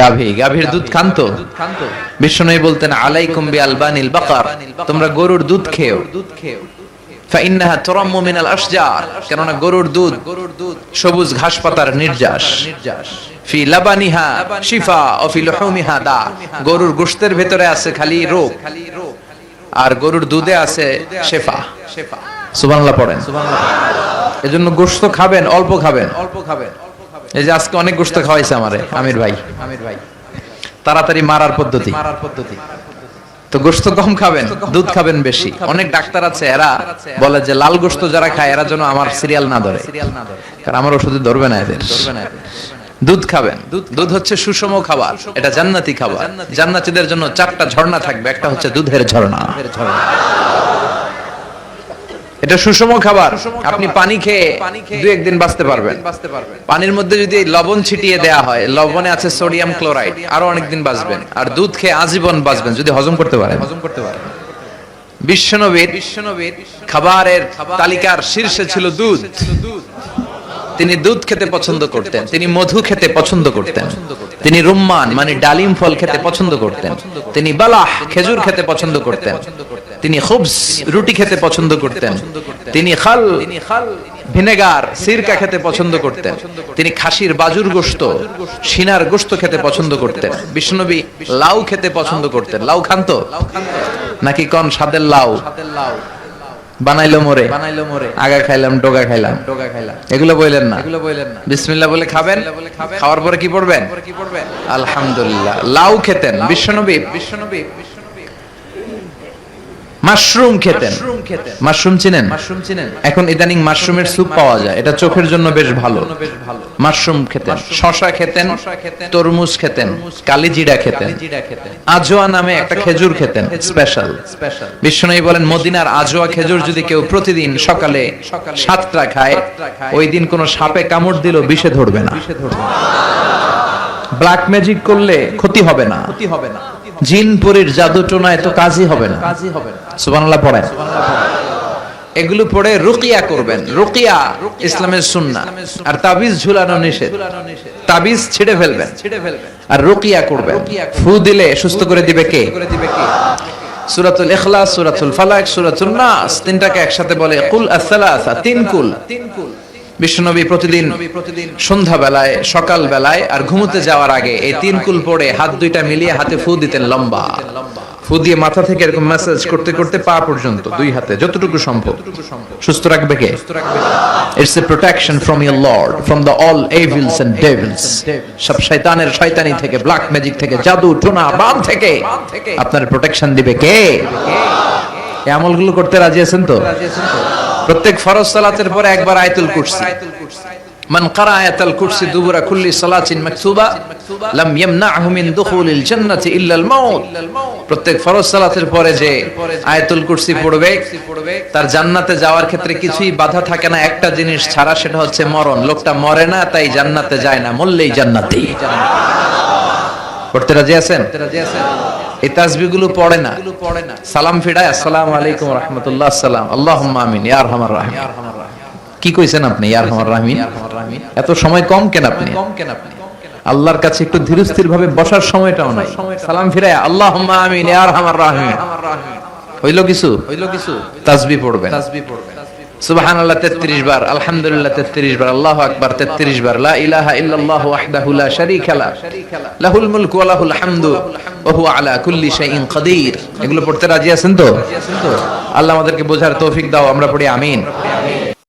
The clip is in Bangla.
গাভী গাভীর দুধ খান্ত। বিষ্ণু বলতেন আলাইকুম বি আলবানিল বাকার তোমরা গরুর দুধ খেও। ফাইন্নাহা তুরাম্মু মিনাল আশজার কেননা গরুর দুধ গরুর সবুজ ঘাস পাতার নির্যাস। ফি লাবানিহা শিফা ও ফি লুহুমিহা দা। গরুর গোশতের ভেতরে আছে খালি রোগ আর গরুর দুধে আছে শেফা। সুবহানাল্লাহ পড়েন। এজন্য গোশত খাবেন অল্প খাবেন। অল্প খাবেন। এই যে আজকে অনেক গোশত খাওয়াইছে আমারে, আমির ভাই। আমির ভাই তাড়াতাড়ি মারার পদ্ধতি মারার পদ্ধতি। তো গোশত কম খাবেন, দুধ খাবেন বেশি। অনেক ডাক্তার আছে, এরা বলে যে লাল গোশত যারা খায়, এরা যেন আমার সিরিয়াল না ধরে। কারণ আমার ওষুধে ধরবে না এদের। দুধ খাবেন। দুধ হচ্ছে সুষম খাবার, এটা জান্নাতি খাবার। জান্নাতীদের জন্য চারটা ঝর্ণা থাকবে, একটা হচ্ছে দুধের ঝর্ণা। এটা সুষম খাবার। আপনি পানি খেয়ে দু একদিন বাঁচতে পারবেন। পানির মধ্যে যদি লবণ ছিটিয়ে দেয়া হয় লবণে আছে সোডিয়াম ক্লোরাইড। আরও অনেকদিন বাঁচবেন। আর দুধ খেয়ে আজীবন বাঁচবেন যদি হজম করতে পারেন। হজম করতে পারেন। বিশ্বনবীর বিশ্বনবীর খাবারের তালিকার শীর্ষে ছিল দুধ। তিনি দুধ খেতে পছন্দ করতেন, তিনি মধু খেতে পছন্দ করতেন, তিনি রুম্মান মানে ডালিম ফল খেতে পছন্দ করতেন, তিনি বালাহ, খেজুর খেতে পছন্দ করতেন, তিনি খুবস, রুটি খেতে পছন্দ করতেন, তিনি খাল, ভিনেগার, সিরকা খেতে পছন্দ করতেন, তিনি খাসির বাজুর গোশত, সিনার গোশত খেতে পছন্দ করতেন, বিষ্ণুনবী লাউ খেতে পছন্দ করতেন। লাউ খান্ত নাকি কন? সাদের লাউ। বানাইলো মোরে বানাইলো মোরে। আগা খাইলাম ডোগা খাইলাম। ডোগা খাইলাম। এগুলো বললেন না? এগুলো বললেন না। বিসমিল্লাহ বলে খাবেন? খাওয়ার পরে কি পড়বেন? আলহামদুলিল্লাহ। লাউ খেতেন বিশ্বনবী বিশ্বনবী। মাশরুম খেতেন। মাশরুম চিনেন? এখন ইদানিং মাশরুমের স্যুপ পাওয়া যায়। এটা চোখের জন্য বেশ ভালো। মাশরুম খেতেন। শশা খেতেন তরমুজ খেতেন কালিজিরা খেতেন। আজোয়া নামে একটা খেজুর খেতেন স্পেশাল। বিশ্বনবী বলেন মদিনার আজোয়া খেজুর যদি কেউ প্রতিদিন সকালে সাতটা খায় ওই দিন কোন সাপে কামড় দিল বিষে ধরবে না। ব্ল্যাক ম্যাজিক করলে ক্ষতি হবে না। ক্ষতি হবে না। জিন পরীর জাদু টোনায় তো কাজই হবে না। কাজই হবে না। সুবহানাল্লাহ পড়েন। এগুলো পড়ে রুকিয়া করবেন। রুকিয়া ইসলামের সুন্নাহ। আর তাবিজ ঝুলানো নিষেধ। তাবিজ ছিঁড়ে ফেলবেন। ছিঁড়ে ফেলবেন আর রুকিয়া করবেন। ফু দিলে সুস্থ করে দিবে কে? সুরাতুল ইখলাস সুরাতুল ফালাক সুরাতুল নাস তিনটাকে একসাথে বলে কুল আস-সালাসা তিন কুল তিন কুল। বিশ্বনবী প্রতিদিন সন্ধ্যা বেলায় সকাল বেলায় আর ঘুমোতে যাওয়ার আগে এই তিন কুল পড়ে হাত দুইটা মিলিয়ে হাতে ফু দিতেন লম্বা। ফু দিয়ে মাথা থেকে এরকম করতে করতে পা পর্যন্ত দুই হাতে, যতটুকু সম্ভব। সুস্থ রাখবে কে? It's a protection from lord from the all evils and devils সব শয়তানের শয়তানি থেকে ব্ল্যাক ম্যাজিক থেকে, জাদু টোনা বাম থেকে। আপনার প্রোটেকশন দিবে কে? এই আমলগুলো করতে রাজি আছেন তো? প্রত্যেক ফরজ সালাতের পরে একবার আয়াতুল কুরসি। প্রত্যেক ফরজ সালাতের পরে যে আয়াতুল কুরসি পড়বে, তার জান্নাতে যাওয়ার ক্ষেত্রে কিছুই বাধা থাকে না। একটা জিনিস ছাড়া সেটা হচ্ছে মরণ। লোকটা মরে না, তাই জান্নাতে যায় না, মরলেই জান্নাতি। পড়তে রাজি আছেন? এই তাসবিহগুলো পড়ে না। সালাম ফিরায় আসসালামু আলাইকুম রাহমাতুল্লাহ আসসালাম আল্লাহুম্মা আমিন ইয়া আরহামার রাহিম। কি কইছেন আপনি ইয়া আরহামার রাহিমিন এত সময় কম কেন আপনি? কম কেন আপনি? আল্লাহর কাছে একটু ধীরস্থির ভাবে বসার সময়টাও নাই। সালাম ফিরায় আল্লাহুম্মা আমিন ইয়া আরহামার রাহিম। হইল কিছু? হইল কিছু? তাসবিহ পড়বেন। তাসবিহ পড়বেন। সুবহানাল্লাহ 33 বার আলহামদুলিল্লাহ 33 বার আল্লাহু আকবার 33 বার লা ইলাহা ইল্লাল্লাহু ওয়াহদাহু লা শারীকা লাহুল মুলকু ওয়া লাহুল হামদু। আলা কুল্লি শাইইন কাদির। এগুলো পড়তে রাজি আছেন তো? আল্লাহ আমাদেরকে বোঝার তৌফিক দাও আমরা পড়ি আমিন।